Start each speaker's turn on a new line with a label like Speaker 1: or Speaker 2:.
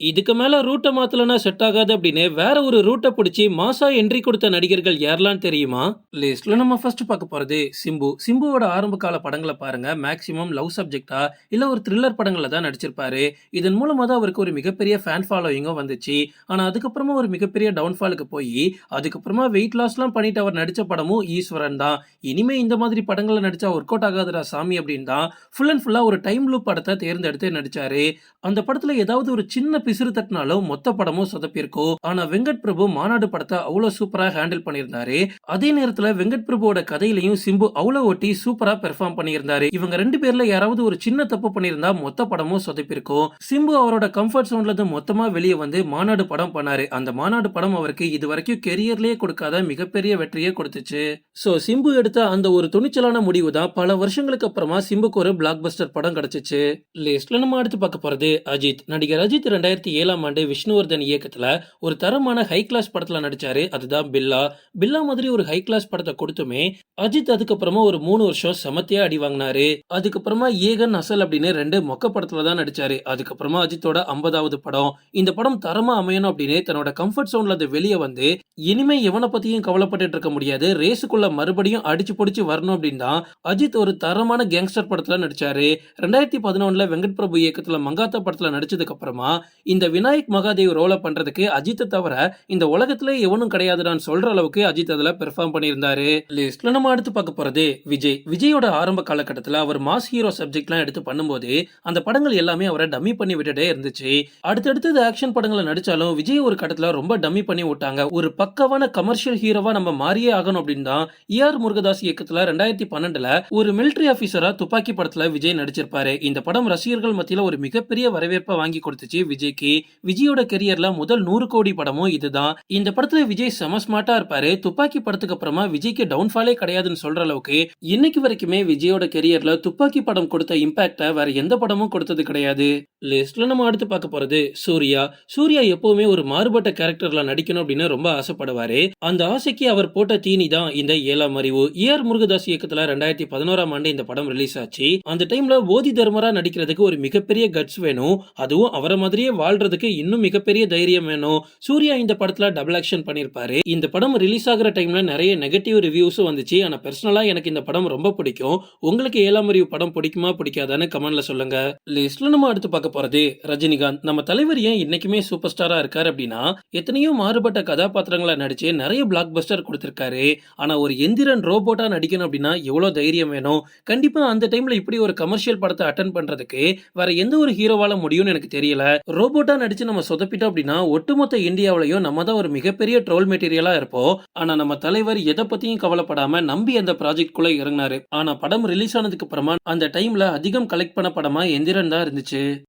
Speaker 1: இதுக்கு மேலே ரூட்டை மாத்தலனா செட் ஆகாது அப்படின்னு வேற ஒரு ரூட்டை பிடிச்சி மாசா என்ட்ரி கொடுத்த நடிகர்கள் யாரெல்லாம் தெரியுமா? லிஸ்ட்ல நம்ம ஃபர்ஸ்ட் பார்க்க போறது சிம்பு. சிம்புவோட ஆரம்ப கால படங்களை பாருங்க. மேக்சிமம் லவ் சப்ஜெக்டா இல்ல ஒரு த்ரில்லர் படங்களில் தான் நடிச்சிருப்பாரு. இதன் மூலமா தான் அவருக்கு ஒரு மிகப்பெரிய ஃபேன் ஃபாலோயிங்கும் வந்துச்சு. ஆனா அதுக்கப்புறமா ஒரு மிகப்பெரிய டவுன்ஃபாலுக்கு போய் அதுக்கப்புறமா வெயிட் லாஸ்லாம் பண்ணிட்டு அவர் நடிச்ச படமும் ஈஸ்வரன் தான். இனிமே இந்த மாதிரி படங்களை நடிச்சா ஒர்க் அவுட் ஆகாதுடா சாமி அப்படின்னு தான் ஃபுல் அண்ட் ஃபுல்லா ஒரு டைம் லூப் படத்தை தேர்ந்தெடுத்து நடிச்சாரு. அந்த படத்துல ஏதாவது ஒரு சின்ன பிசுறு தட்டினாலும் மொத்த படமும் சொதப்பிருக்கும் ஆனா வெங்கட் பிரபு மாநாடு படத்தை அவ்வளவு சூப்பரா ஹேண்டில் பண்ணியிருந்தாரு. அதே நேரத்துல வெங்கட் பிரபுவோட கதையிலையும் சிம்பு அவ்வளவு ஒட்டி சூப்பரா பெர்ஃபார்ம் பண்ணியிருந்தாரு. இவங்க ரெண்டு பேர்ல யாராவது ஒரு சின்ன தப்பு பண்ணியிருந்தா மொத்த படமும் சொதப்பிருக்கும் சிம்பு அவரோட கம்ஃபர்ட் சோன்ல இருந்து மொத்தமா வெளியே வந்து மாநாடு படம் பண்ணாரு. அந்த மாநாடு படம் அவருக்கு இது வரைக்கும் கெரியர்லயே கொடுக்காத மிகப்பெரிய வெற்றியை கொடுத்துச்சு. சோ சிம்பு எடுத்த அந்த ஒரு துணிச்சலான முடிவு தான் பல வருஷங்களுக்கு அப்புறமா சிம்புக்கு ஒரு பிளாக் பஸ்டர் படம் கிடைச்சிச்சு. லிஸ்ட்ல நம்ம அடுத்து பார்க்க போறது அஜித். நடிகர் அஜித் ரெண்டாயிரத்தி ஏழாம் ஆண்டு விஷ்ணுவர்தன் இயக்கத்துல ஒரு தரமான ஹை கிளாஸ் படத்துல நடிச்சாரு. அதுதான் பில்லா. பில்லா மாதிரி ஒரு ஹை கிளாஸ் படத்தை கொடுத்துமே அஜித் அதுக்கப்புறமா ஒரு மூணு வருஷம் செமத்தியா அடி வாங்கினாரு. அதுக்கப்புறமா ஏகன் அசல் அப்படின்னு ரெண்டு மொக்க படத்துல தான் நடிச்சாரு. அதுக்கப்புறமா அஜித்தோட ஐம்பதாவது படம். இந்த படம் தரமா அமையணும் அப்படின்னு தன்னோட கம்ஃபர்ட் சோன்ல இருந்து வெளியே வந்து இனிமே எவனை பத்தியும் கவலைப்பட்டுட்டு இருக்க முடியாது. ரேஸுக்குள்ள மறுபடியும் அடிச்சு பிடிச்சு வரணும் அப்படின்னு தான் அஜித் ஒரு தரமான கேங்ஸ்டர் படத்துல நடிச்சாரு. ரெண்டாயிரத்தி பதினொன்னுல வெங்கட் பிரபு இயக்கத்துல மங்காத்தா படத்துல நடிச்சதுக்கு அப்புறமா இந்த விநாயக் மகாதேவ் ரோலை பண்றதுக்கு அஜித்தை தவிர இந்த உலகத்திலே எவனும் கிடையாதுடான்னு சொல்ற அளவுக்கு அஜித் அதுல பெர்ஃபார்ம் பண்ணியிருந்தாரு. லிஸ்ட்ல நம்ம அடுத்து பார்க்க போறது விஜய். விஜயோட ஆரம்ப காலகட்டத்துல அவர் மாஸ் ஹீரோ சப்ஜெக்ட்லாம் எடுத்து பண்ணும்போது அந்த படங்கள் எல்லாமே அவரை டம்மி பண்ணி விட்டுட்டே இருந்துச்சு. அடுத்தடுத்தது ஆக்ஷன் படங்களை நடிச்சாலும் விஜய் ஒரு கட்டத்துல ரொம்ப டம்மி பண்ணி விட்டாங்க. ஒரு பக்கவான கமர்ஷியல் ஹீரோவா நம்ம மாறியே ஆகணும் அப்படின்னு தான் ஏஆர் முருகதாஸ் இயக்கத்துல ரெண்டாயிரத்தி பன்னெண்டுல ஒரு மிலிட்டரி ஆபீசரா துப்பாக்கி படத்துல விஜய் நடிச்சிருப்பாரு. இந்த படம் ரசிகர்கள் மத்தியில ஒரு மிகப்பெரிய வரவேற்பை வாங்கி கொடுத்துச்சு விஜய்க்கு விஜயோட கெரியர்ல முதல் நூறு கோடி படமும் இதுதான். இந்த படத்துல விஜய் செம ஸ்மார்ட்டா இருப்பாரு. துப்பாக்கி படத்துக்கு அப்புறமா விஜய்க்கு டவுன்ஃபாலே கிடையாதுன்னு சொல்ற அளவுக்கு இன்னைக்கு வரைக்குமே விஜயோட கெரியர்ல துப்பாக்கி படம் கொடுத்த இம்பாக்ட வேற எந்த படமும் கொடுத்தது கிடையாது. லிஸ்ட்ல நம்ம அடுத்து பார்க்க போறது சூர்யா. சூர்யா எப்பவுமே ஒரு மாறுபட்ட கேரக்டர்ல நடிக்கணும் அப்படின்னு ரொம்ப ஆசைப்படுவாரு. அந்த ஆசைக்கு அவர் போட்ட தீனி தான் இந்த ஏழாம் அறிவு. ஏஆர் முருகதாஸ் இயக்கத்துல ரெண்டாயிரத்தி பதினோராம் ஆண்டு இந்த படம் ரிலீஸ் ஆச்சு. அந்த டைம்ல போதி தர்மரா நடிக்கிறதுக்கு ஒரு மிகப்பெரிய கட்ஸ் வேணும். அதுவும் அவரை மாதிரியே வாழ்றதுக்கு இன்னும் மிகப்பெரிய தைரியம் வேணும். சூர்யா இந்த படத்துல டபுள் ஆக்ஷன் பண்ணிருப்பாரு. இந்த படம் ரிலீஸ் ஆகுற டைம்ல நிறைய நெகட்டிவ் ரிவ்யூஸும் வந்துச்சு. ஆனா பர்சனலா எனக்கு இந்த படம் ரொம்ப பிடிக்கும். உங்களுக்கு ஏழாம் அறிவு படம் பிடிக்குமா பிடிக்காதான்னு கமெண்ட்ல சொல்லுங்க. லிஸ்ட்ல நம்ம அடுத்து பார்க்க போறது ரஜினிகாந்த். நம்ம தலைவர் ஏன் இன்னைக்குமே சூப்பர் ஸ்டாரா இருக்காரு அப்படின்னா எத்தனையோ மாறுபட்ட கதாபாத்திரங்களை நடிச்சு நிறைய பிளாக் பஸ்டர் கொடுத்திருக்காரு. ஆனா ஒரு எந்திரன் ரோபோட்டா நடிக்கணும் அப்படின்னா எவ்வளவு தைரியம் வேணும்? கண்டிப்பா அந்த டைம்ல இப்படி ஒரு கமர்ஷியல் படத்தை அட்டன் பண்றதுக்கு வேற எந்த ஒரு ஹீரோவால முடியும்னு எனக்கு தெரியல. ரோபோட்டா நடிச்சு நம்ம சொதப்பிட்டோம் அப்படின்னா ஒட்டுமொத்த இந்தியாவிலையும் நம்ம தான் ஒரு மிகப்பெரிய ட்ரோல் மெட்டீரியலா இருப்போம். ஆனா நம்ம தலைவர் எதை பத்தியும் கவலைப்படாம நம்பி அந்த ப்ராஜெக்ட் குள்ள இறங்கினாரு. ஆனா படம் ரிலீஸ் ஆனதுக்கு அப்புறமா அந்த டைம்ல அதிகம் கலெக்ட் பண்ண படமா எந்திரன் தான் இருந்துச்சு.